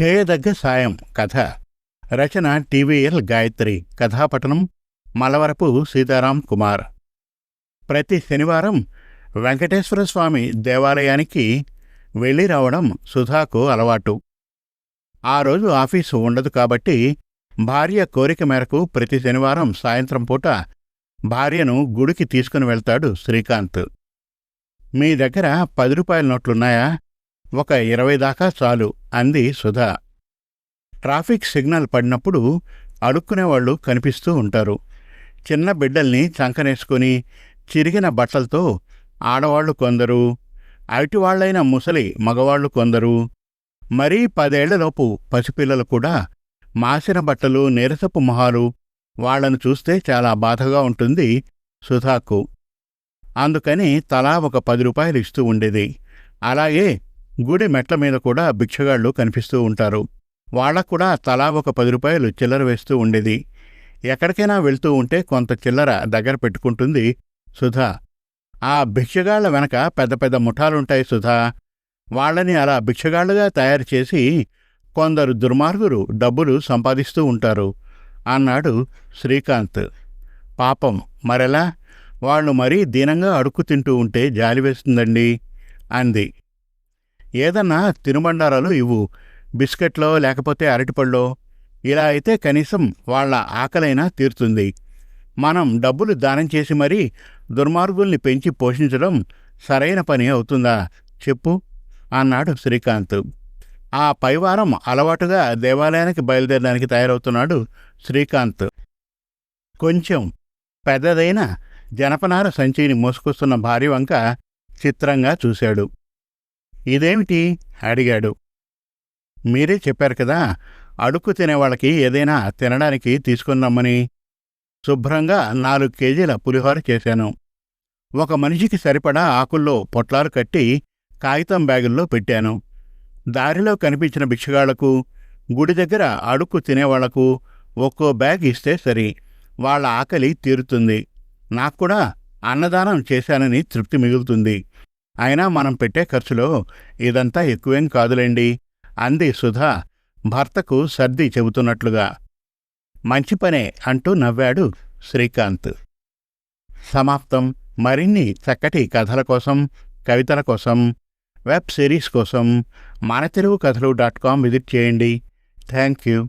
చేయదగ్గ సాయం కథ. రచన టీవీఎల్ గాయత్రి కథాపఠనం మలవరపు సీతారాం కుమార్. ప్రతి శనివారం వెంకటేశ్వర స్వామి దేవాలయానికి వెళ్ళి రావడం సుధాకు అలవాటు. ఆ రోజు ఆఫీసు ఉండదు కాబట్టి భార్య కోరిక మేరకు ప్రతి శనివారం సాయంత్రం పూట భార్యను గుడికి తీసుకుని వెళ్తాడు శ్రీకాంత్. మీ దగ్గర పది రూపాయల నోట్లున్నాయా? ఒక ఇరవై దాకా చాలు అంది సుధా. ట్రాఫిక్ సిగ్నల్ పడినప్పుడు అడుక్కునేవాళ్ళు కనిపిస్తూ ఉంటారు. చిన్న బిడ్డల్ని చంకనేసుకుని చిరిగిన బట్టలతో ఆడవాళ్ళు కొందరు అవిటివాళ్ళైన ముసలి మగవాళ్ళు కొందరు మరీ పదేళ్ళలోపు పసిపిల్లలు కూడా మాసిన బట్టలు నీరసపు మొహాలు వాళ్ళను చూస్తే చాలా బాధగా ఉంటుంది సుధాకు. అందుకని తలా ఒక పది రూపాయలు ఇస్తూ ఉండేది. అలాగే గుడి మెట్ల మీద కూడా భిక్షగాళ్ళు కనిపిస్తూ ఉంటారు. వాళ్ళకు కూడా తలా ఒక పది రూపాయలు చిల్లర వేస్తూ ఉండేది. ఎక్కడికైనా వెళ్తూ ఉంటే కొంత చిల్లర దగ్గర పెట్టుకుంటుంది సుధా. ఆ భిక్షగాళ్ళ వెనక పెద్ద పెద్ద ముఠాలుంటాయి సుధా. వాళ్ళని అలా భిక్షగాళ్ళుగా తయారు చేసి కొందరు దుర్మార్గులు డబ్బులు సంపాదిస్తూ ఉంటారు అన్నాడు శ్రీకాంత్. పాపం మరెలా? వాళ్ళు మరీ దీనంగా అడుక్కు తింటూ ఉంటే జాలి వేస్తుందండి అంది. ఏదన్నా తినుబండారాలు ఇవ్వు. బిస్కెట్లో లేకపోతే అరటిపళ్ళో. ఇలా అయితే కనీసం వాళ్ళ ఆకలైనా తీరుతుంది. మనం డబ్బులు దానం చేసి మరీ దుర్మార్గుల్ని పెంచి పోషించడం సరైన పని అవుతుందా? చెప్పు అన్నాడు శ్రీకాంత్. ఆ పైవారం అలవాటుగా దేవాలయానికి బయలుదేరడానికి తయారవుతున్నాడు శ్రీకాంత్. కొంచెం పెద్దదైన జనపనార సంచిని మోసుకొస్తున్న భార్య వంక చిత్రంగా చూశాడు. ఇదేమిటి అడిగాడు. మీరే చెప్పారు కదా అడుక్కు తినేవాళ్ళకి ఏదైనా తినడానికి తీసుకుందామని. శుభ్రంగా నాలుగు కేజీల పులిహోర చేశాను. ఒక మనిషికి సరిపడా ఆకుల్లో పొట్లాలు కట్టి కాగితం బ్యాగుల్లో పెట్టాను. దారిలో కనిపించిన భిక్షగాళ్ళకు గుడి దగ్గర అడుక్కు తినేవాళ్ళకు ఒక్కో బ్యాగ్ ఇస్తే సరి వాళ్ళ ఆకలి తీరుతుంది. నాక్కూడా అన్నదానం చేశానని తృప్తి మిగులుతుంది. అయినా మనం పెట్టే ఖర్చులో ఇదంతా ఎక్కువేం కాదులేండి అంది సుధా భర్తకు సర్ది చెబుతున్నట్లుగా. మంచి పనే అంటూ నవ్వాడు శ్రీకాంత్. సమాప్తం. మరిన్ని చక్కటి కథల కోసం కవితల కోసం వెబ్ సిరీస్ కోసం మన తెలుగు కథలు డాట్ కామ్ విజిట్ చేయండి. Thank you.